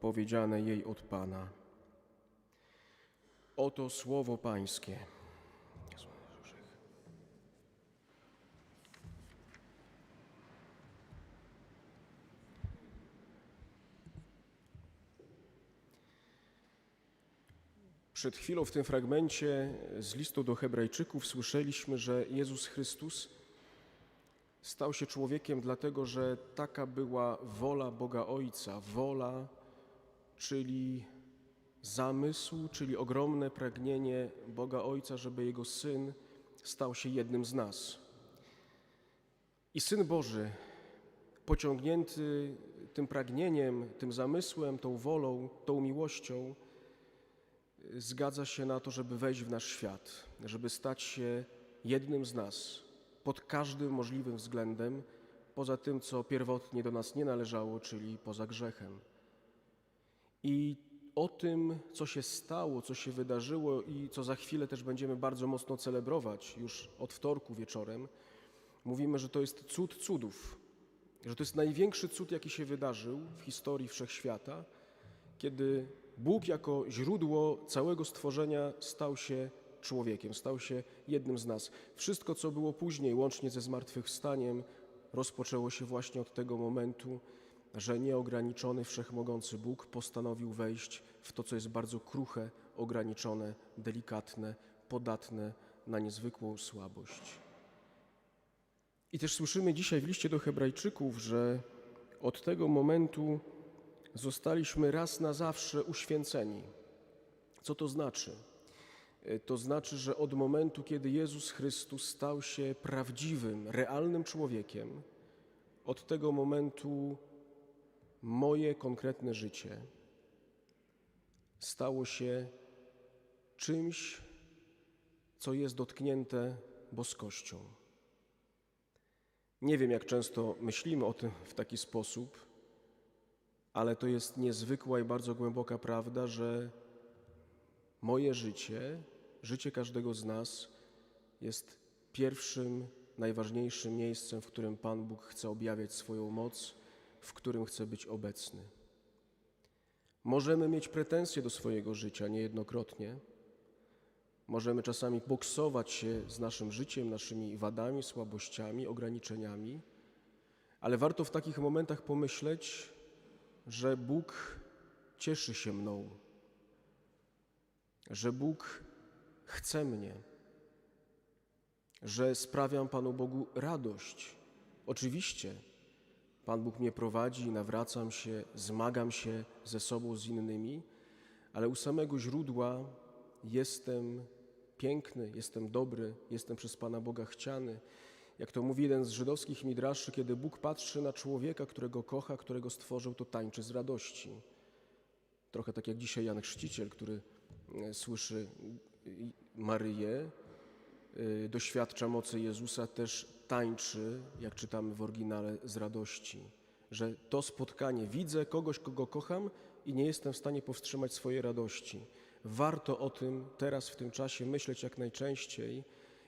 powiedziane jej od Pana. Oto słowo Pańskie. Przed chwilą w tym fragmencie z listu do Hebrajczyków słyszeliśmy, że Jezus Chrystus stał się człowiekiem, dlatego że taka była wola Boga Ojca, wola, czyli zamysł, czyli ogromne pragnienie Boga Ojca, żeby Jego Syn stał się jednym z nas. I Syn Boży, pociągnięty tym pragnieniem, tym zamysłem, tą wolą, tą miłością, zgadza się na to, żeby wejść w nasz świat, żeby stać się jednym z nas pod każdym możliwym względem, poza tym, co pierwotnie do nas nie należało, czyli poza grzechem. I o tym, co się stało, co się wydarzyło i co za chwilę też będziemy bardzo mocno celebrować już od wtorku wieczorem, mówimy, że to jest cud cudów, że to jest największy cud, jaki się wydarzył w historii wszechświata, kiedy Bóg jako źródło całego stworzenia stał się człowiekiem, stał się jednym z nas. Wszystko, co było później, łącznie ze zmartwychwstaniem, rozpoczęło się właśnie od tego momentu, że nieograniczony, wszechmogący Bóg postanowił wejść w to, co jest bardzo kruche, ograniczone, delikatne, podatne na niezwykłą słabość. I też słyszymy dzisiaj w liście do Hebrajczyków, że od tego momentu zostaliśmy raz na zawsze uświęceni. Co to znaczy? To znaczy, że od momentu, kiedy Jezus Chrystus stał się prawdziwym, realnym człowiekiem, od tego momentu moje konkretne życie stało się czymś, co jest dotknięte boskością. Nie wiem, jak często myślimy o tym w taki sposób, ale to jest niezwykła i bardzo głęboka prawda, że moje życie, życie każdego z nas jest pierwszym, najważniejszym miejscem, w którym Pan Bóg chce objawiać swoją moc, w którym chce być obecny. Możemy mieć pretensje do swojego życia niejednokrotnie. Możemy czasami boksować się z naszym życiem, naszymi wadami, słabościami, ograniczeniami, ale warto w takich momentach pomyśleć, że Bóg cieszy się mną, że Bóg chce mnie, że sprawiam Panu Bogu radość. Oczywiście Pan Bóg mnie prowadzi, nawracam się, zmagam się ze sobą, z innymi, ale u samego źródła jestem piękny, jestem dobry, jestem przez Pana Boga chciany. Jak to mówi jeden z żydowskich midraszy, kiedy Bóg patrzy na człowieka, którego kocha, którego stworzył, to tańczy z radości. Trochę tak jak dzisiaj Jan Chrzciciel, który e, słyszy Maryję, doświadcza mocy Jezusa, też tańczy, jak czytamy w oryginale, z radości. Że to spotkanie, widzę kogoś, kogo kocham i nie jestem w stanie powstrzymać swojej radości. Warto o tym teraz, w tym czasie myśleć jak najczęściej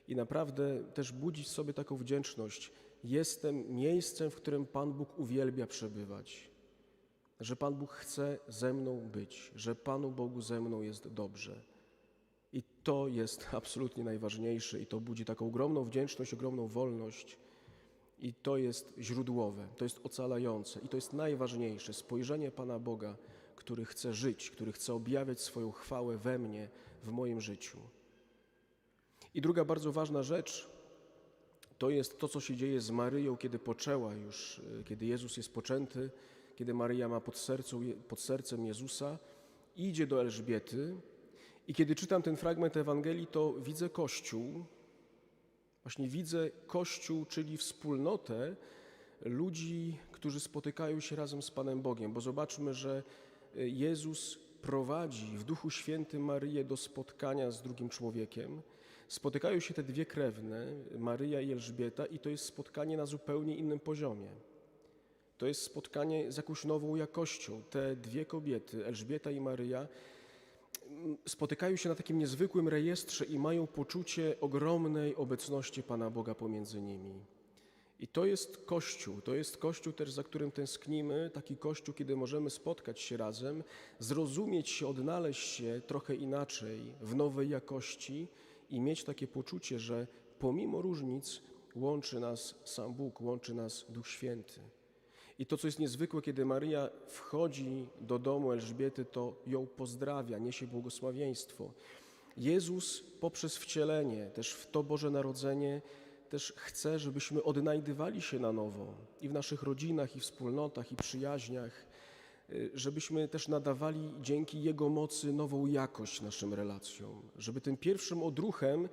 i naprawdę też budzić sobie taką wdzięczność. Jestem miejscem, w którym Pan Bóg uwielbia przebywać, że Pan Bóg chce ze mną być, że Panu Bogu ze mną jest dobrze. I to jest absolutnie najważniejsze i to budzi taką ogromną wdzięczność, ogromną wolność. I to jest źródłowe, to jest ocalające i to jest najważniejsze spojrzenie Pana Boga, który chce żyć, który chce objawiać swoją chwałę we mnie, w moim życiu. I druga bardzo ważna rzecz to jest to, co się dzieje z Maryją, kiedy poczęła już, y, kiedy Jezus jest poczęty, kiedy Maryja ma pod, sercu, pod sercem Jezusa, idzie do Elżbiety i kiedy czytam ten fragment Ewangelii, to widzę Kościół, właśnie widzę Kościół, czyli wspólnotę ludzi, którzy spotykają się razem z Panem Bogiem, bo zobaczmy, że y, Jezus prowadzi w Duchu Świętym Maryję do spotkania z drugim człowiekiem. Spotykają się te dwie krewne, Maryja i Elżbieta, i to jest spotkanie na zupełnie innym poziomie. To jest spotkanie z jakąś nową jakością. Te dwie kobiety, Elżbieta i Maryja, spotykają się na takim niezwykłym rejestrze i mają poczucie ogromnej obecności Pana Boga pomiędzy nimi. I to jest Kościół, to jest Kościół też, za którym tęsknimy, taki Kościół, kiedy możemy spotkać się razem, zrozumieć się, odnaleźć się trochę inaczej, w nowej jakości i mieć takie poczucie, że pomimo różnic łączy nas sam Bóg, łączy nas Duch Święty. I to, co jest niezwykłe, kiedy Maryja wchodzi do domu Elżbiety, to ją pozdrawia, niesie błogosławieństwo. Jezus poprzez wcielenie, też w to Boże Narodzenie, też chce, żebyśmy odnajdywali się na nowo i w naszych rodzinach, i wspólnotach, i przyjaźniach, y, żebyśmy też nadawali dzięki Jego mocy nową jakość naszym relacjom, żeby tym pierwszym odruchem,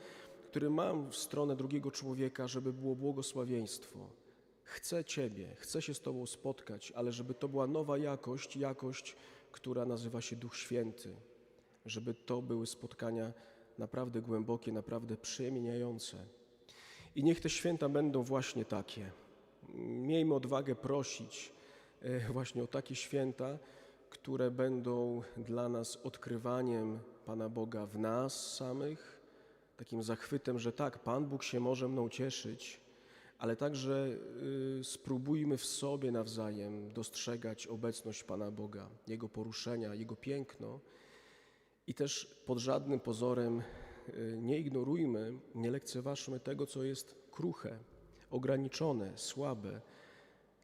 który mam w stronę drugiego człowieka, żeby było błogosławieństwo. Chcę Ciebie, chcę się z Tobą spotkać, ale żeby to była nowa jakość, jakość, która nazywa się Duch Święty, żeby to były spotkania naprawdę głębokie, naprawdę przemieniające. I niech te święta będą właśnie takie. Miejmy odwagę prosić e, właśnie o takie święta, które będą dla nas odkrywaniem Pana Boga w nas samych, takim zachwytem, że tak, Pan Bóg się może mną cieszyć, ale także y, spróbujmy w sobie nawzajem dostrzegać obecność Pana Boga, Jego poruszenia, Jego piękno i też pod żadnym pozorem y, nie ignorujmy, nie lekceważmy tego, co jest kruche, ograniczone, słabe,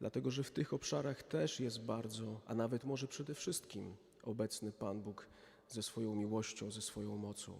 dlatego że w tych obszarach też jest bardzo, a nawet może przede wszystkim obecny Pan Bóg ze swoją miłością, ze swoją mocą.